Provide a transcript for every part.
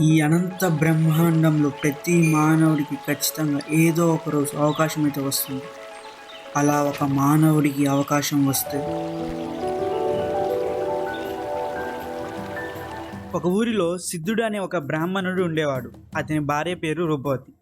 ఈ అనంత బ్రహ్మాండంలో ప్రతి మానవుడికి ఖచ్చితంగా ఏదో ఒక రోజు అవకాశం అయితే వస్తుంది. అలా ఒక మానవుడికి అవకాశం వస్తే ఒక ఊరిలో సిద్ధుడు అనే ఒక బ్రాహ్మణుడు ఉండేవాడు. అతని భార్య పేరు రూపవతి.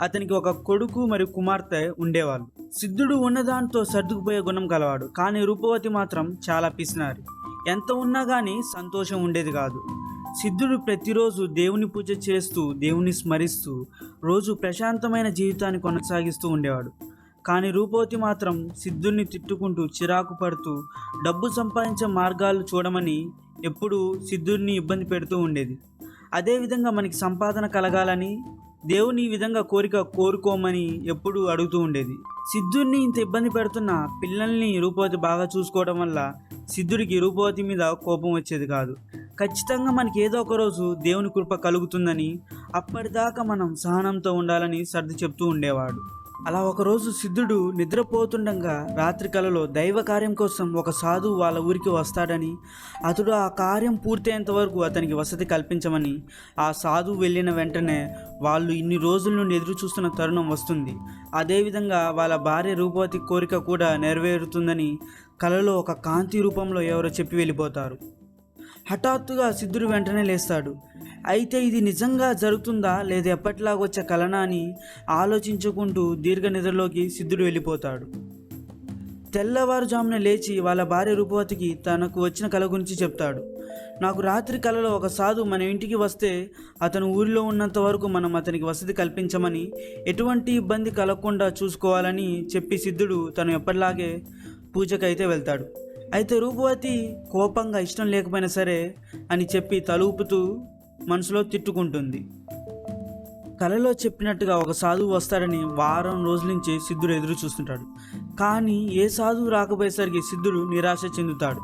అతనికి ఒక కొడుకు మరియు కుమార్తె ఉండేవాళ్ళు. సిద్ధుడు ఉన్నదాంతో సర్దుకుపోయే గుణం కలవాడు. కానీ రూపవతి మాత్రం చాలా పిసినారి. ఎంత ఉన్నా కానీ సంతోషం ఉండేది కాదు. సిద్ధుడు ప్రతిరోజు దేవుని పూజ చేస్తూ దేవుని స్మరిస్తూ రోజు ప్రశాంతమైన జీవితాన్ని కొనసాగిస్తూ ఉండేవాడు. కానీ రూపవతి మాత్రం సిద్ధుడిని తిట్టుకుంటూ చిరాకు పడుతూ డబ్బు సంపాదించే మార్గాలు చూడమని ఎప్పుడూ సిద్ధుడిని ఇబ్బంది పెడుతూ ఉండేది. అదేవిధంగా మనకి సంపాదన కలగాలని దేవుని ఈ విధంగా కోరిక కోరుకోమని ఎప్పుడూ అడుగుతూ ఉండేది. సిద్ధుడిని ఇంత ఇబ్బంది పెడుతున్న పిల్లల్ని రూపవతి బాగా చూసుకోవడం వల్ల సిద్ధుడికి రూపవతి మీద కోపం వచ్చేది కాదు. ఖచ్చితంగా మనకి ఏదో ఒక రోజు దేవుని కృప కలుగుతుందని అప్పటిదాకా మనం సహనంతో ఉండాలని సర్ది చెప్తూ ఉండేవాడు. అలా ఒకరోజు సిద్ధుడు నిద్రపోతుండగా రాత్రి కలలో దైవ కార్యం కోసం ఒక సాధువు వాళ్ళ ఊరికి వస్తాడని అతడు ఆ కార్యం పూర్తయ్యేంత వరకు అతనికి వసతి కల్పించమని ఆ సాధువు వెళ్ళిన వెంటనే వాళ్ళు ఇన్ని రోజుల నుండి ఎదురు చూస్తున్న తరుణం వస్తుంది. అదేవిధంగా వాళ్ళ భార్య రూపవతి కోరిక కూడా నెరవేరుతుందని కలలో ఒక కాంతి రూపంలో ఎవరో చెప్పి వెళ్ళిపోతారు. హఠాత్తుగా సిద్ధుడు వెంటనే లేస్తాడు. అయితే ఇది నిజంగా జరుగుతుందా లేదా ఎప్పటిలాగా వచ్చే కలనా అని ఆలోచించుకుంటూ దీర్ఘ నిద్రలోకి సిద్ధుడు వెళ్ళిపోతాడు. తెల్లవారుజామున లేచి వాళ్ళ భార్య రూపవతికి తనకు వచ్చిన కళ గురించి చెప్తాడు. నాకు రాత్రి కలలో ఒక సాధు మన ఇంటికి వస్తే అతను ఊరిలో ఉన్నంత వరకు మనం అతనికి వసతి కల్పించమని ఎటువంటి ఇబ్బంది కలగకుండా చూసుకోవాలని చెప్పి సిద్ధుడు తను ఎప్పటిలాగే పూజకైతే వెళ్తాడు. అయితే రూపవతి కోపంగా ఇష్టం లేకపోయినా సరే అని చెప్పి తలూపుతూ మనసులో తిట్టుకుంటుంది. కలలో చెప్పినట్టుగా ఒక సాధువు వస్తాడని వారం రోజుల నుంచి సిద్ధుడు ఎదురు చూస్తుంటాడు. కానీ ఏ సాధువు రాకపోయేసరికి సిద్ధుడు నిరాశ చెందుతాడు.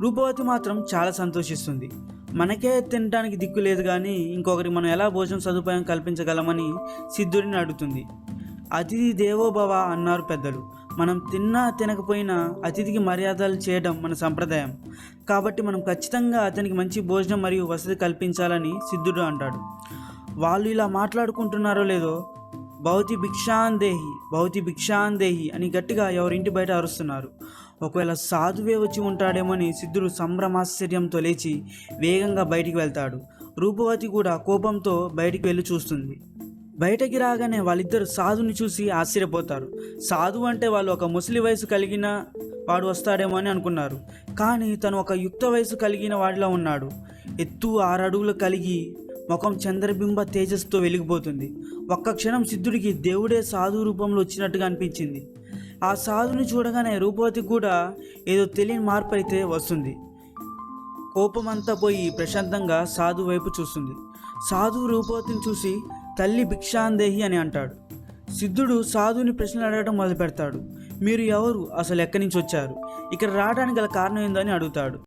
రూపవతి మాత్రం చాలా సంతోషిస్తుంది. మనకే తినడానికి దిక్కు లేదు కానీ ఇంకొకరికి మనం ఎలా భోజనం సదుపాయం కల్పించగలమని సిద్ధుడిని అడుగుతుంది. అతిథి దేవోభవ అన్నారు పెద్దలు. మనం తిన్నా తినకపోయినా అతిథికి మర్యాదలు చేయడం మన సంప్రదాయం. కాబట్టి మనం ఖచ్చితంగా అతనికి మంచి భోజనం మరియు వసతి కల్పించాలని సిద్ధుడు అంటాడు. వాళ్ళు ఇలా మాట్లాడుకుంటున్నారో లేదో భౌతి భిక్షాందేహి భౌతి భిక్షాందేహి అని గట్టిగా ఎవరింటి బయట అరుస్తున్నారు. ఒకవేళ సాధువే వచ్చి ఉంటాడేమని సిద్ధుడు సంభ్రమాశ్చర్యంతో లేచి వేగంగా బయటికి వెళ్తాడు. రూపవతి కూడా కోపంతో బయటికి వెళ్ళి చూస్తుంది. బయటకి రాగానే వాళ్ళిద్దరు సాధుని చూసి ఆశ్చర్యపోతారు. సాధు అంటే వాళ్ళు ఒక ముసలి వయసు కలిగిన వాడు వస్తాడేమో అని అనుకున్నారు. కానీ తను ఒక యుక్త వయసు కలిగిన వాడిలా ఉన్నాడు. ఎత్తు ఆరు అడుగులు కలిగి ముఖం చంద్రబింబ తేజస్తో వెలిగిపోతుంది. ఒక్క క్షణం సిద్ధుడికి దేవుడే సాధు రూపంలో వచ్చినట్టుగా అనిపించింది. ఆ సాధుని చూడగానే రూపవతికి కూడా ఏదో తెలియని మార్పు అయితే వస్తుంది. కోపమంతా పోయి ప్రశాంతంగా సాధు వైపు చూస్తుంది. సాధు రూపవతిని చూసి తల్లి భిక్షాందేహి అని అంటాడు. సిద్ధుడు సాధుని ప్రశ్నలు అడగడం మొదలు పెడతాడు మీరు ఎవరు? అసలు ఎక్కడి నుంచి వచ్చారు? ఇక్కడ రావడానికి గల కారణం ఏందని అడుగుతాడు.